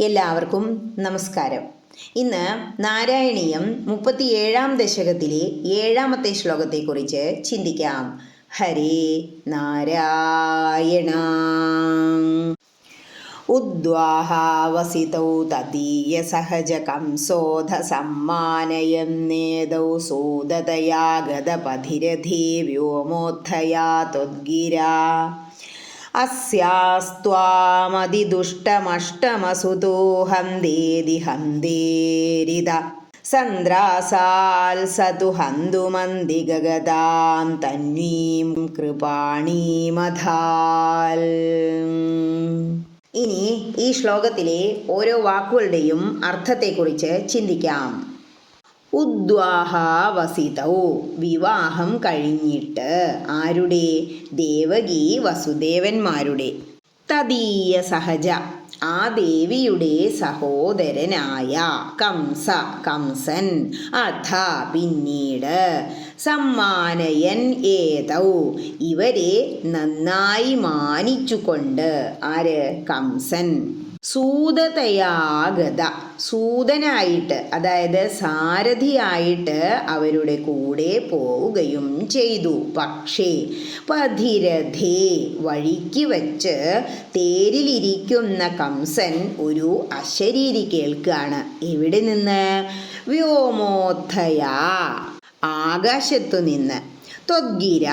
എല്ലാവർക്കും നമസ്കാരം. ഇന്ന് നാരായണീയം മുപ്പത്തിയേഴാം ദശകത്തിലെ ഏഴാമത്തെ ശ്ലോകത്തെക്കുറിച്ച് ചിന്തിക്കാം. ഹരേ നാരായണ. ഉദ്വാഹാവസിതൗ തദീയ സഹജ കംസോധ സമ്മാനയം നേതൗ സൂതതയാഗതപധിരഥേ വ്യോമോദ്ധയാ ത്വദ്ഗിരാ. അസ്യാസ്ത്വാമതിദുഷ്ടമഷ്ടമസുതോഹം ദേതി ഹന്തേരിത സന്ദ്രാസാൽ സതു ഹന്തുമന്തി ഗഗതാം തന്വീം കൃപാണീമധാൽ. ഇനി ഈ ശ്ലോകത്തിലെ ഓരോ വാക്കുകളുടെയും അർത്ഥത്തെക്കുറിച്ച് ചിന്തിക്കാം. ഉദ്വാഹാവസിതൗ വിവാഹം കഴിഞ്ഞിട്ട് ആരുടെ? ദേവകി വസുദേവന്മാരുടെ. തദീയ സഹജ. ആ ദേവിയുടെ സഹോദരനായ കംസ കംസൻ. അഥ പിന്നീട് സമ്മാനയൻ ഏതൗ. ഇവരെ നന്നായി മാനിച്ചുകൊണ്ട്. ആര്? കംസൻ. സൂതതയാഗത സൂതനായിട്ട് അതായത് സാരഥിയായിട്ട് അവരുടെ കൂടെ പോവുകയും ചെയ്തു. പക്ഷേ പധിരഥേ വഴിക്ക് വച്ച് തേരിലിരിക്കുന്ന കംസൻ ഒരു അശരീരി കേൾക്കുകയാണ്. എവിടെ നിന്ന്? വ്യോമോത്ഥയാ ആകാശത്തു നിന്ന്. ത്വഗ്ഗിര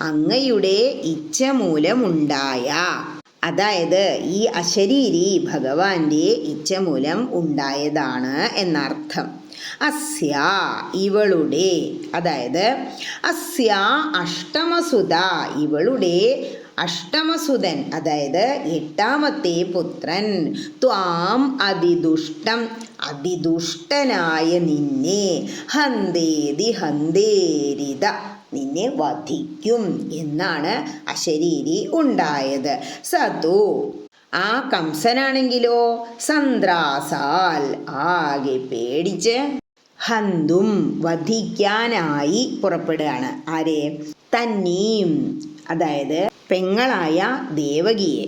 അങ്ങയുടെ ഇച്ഛ മൂലമുണ്ടായ അതായത് ഈ അശരീരി ഭഗവാന്റെ ഇച്ഛ മൂലം ഉണ്ടായതാണ് എന്നർത്ഥം. അസ്യ ഇവളുടെ അതായത് അസ്യ അഷ്ടമസുത ഇവളുടെ അഷ്ടമസുതൻ അതായത് എട്ടാമത്തെ പുത്രൻ ത്വാം അതിദുഷ്ടം അതിദുഷ്ടനായ നിന്നെ ഹന്തേതി ഹന്തേരിത. നിന്നെ വധിക്കും എന്നാണ് അശരീരി ഉണ്ടായത്. സതു ആ കംസനാണെങ്കിലോ? സന്ത്രാസാൽ ആകെ പേടിച്ച് ഹന്തും വധിക്കാനായി പുറപ്പെടുകയാണ്. ആരെ? തന്നീം അതായത് പെങ്ങളായ ദേവകിയെ.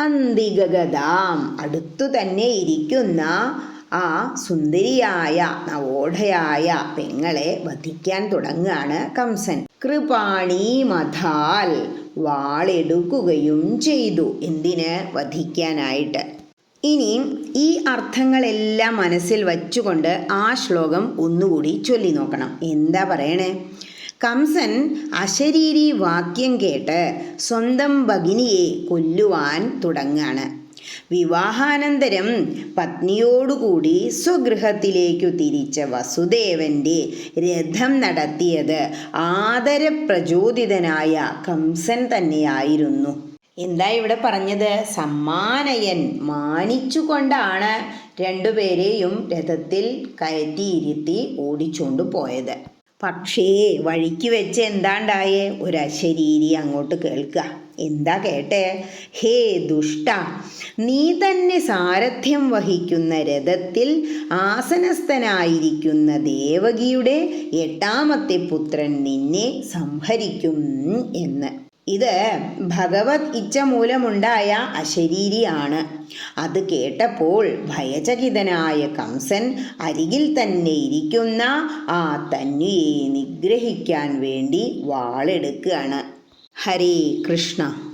അന്തികഗതാം അടുത്തു തന്നെ ഇരിക്കുന്ന ആ സുന്ദരിയായ നവോഢയായ പെങ്ങളെ വധിക്കാൻ തുടങ്ങുകയാണ് കംസൻ. കൃപാണി മഥാൽ വാളെടുക്കുകയും ചെയ്തു. എന്തിന്? വധിക്കാനായിട്ട്. ഇനിയും ഈ അർത്ഥങ്ങളെല്ലാം മനസ്സിൽ വച്ചുകൊണ്ട് ആ ശ്ലോകം ഒന്നുകൂടി ചൊല്ലി നോക്കണം. എന്താ പറയണേ? കംസൻ അശരീരി വാക്യം കേട്ട് സ്വന്തം ഭഗിനിയെ കൊല്ലുവാൻ തുടങ്ങാണ്. വിവാഹാനന്തരം പത്നിയോടുകൂടി സ്വഗൃഹത്തിലേക്കു തിരിച്ച വസുദേവന്റെ രഥം നടത്തിയത് ആദരപ്രചോദിതനായ കംസൻ തന്നെയായിരുന്നു. എന്താ ഇവിടെ പറഞ്ഞത്? സമ്മാനയൻ മാനിച്ചുകൊണ്ടാണ് രണ്ടുപേരെയും രഥത്തിൽ കയറ്റിയിരുത്തി ഓടിച്ചുകൊണ്ട് പോയത്. പക്ഷേ വഴിക്ക് വെച്ച് എന്താണ്ടായേ? ഒരു അങ്ങോട്ട് കേൾക്കുക എന്താ കേട്ടെ? ഹേ ദുഷ്ട നീ തന്നെ സാരഥ്യം വഹിക്കുന്ന രഥത്തിൽ ആസനസ്ഥനായിരിക്കുന്ന ദേവകിയുടെ എട്ടാമത്തെ പുത്രൻ നിന്നെ സംഹരിക്കും എന്ന്. ഇത് ഭഗവത് ഇച്ഛ മൂലമുണ്ടായ അശരീരിയാണ്. അത് കേട്ടപ്പോൾ ഭയചകിതനായ കംസൻ അരികിൽ തന്നെ ഇരിക്കുന്ന ആ തന്യയെ നിഗ്രഹിക്കാൻ വേണ്ടി വാളെടുക്കുകയാണ്. ഹരേ കൃഷ്ണ.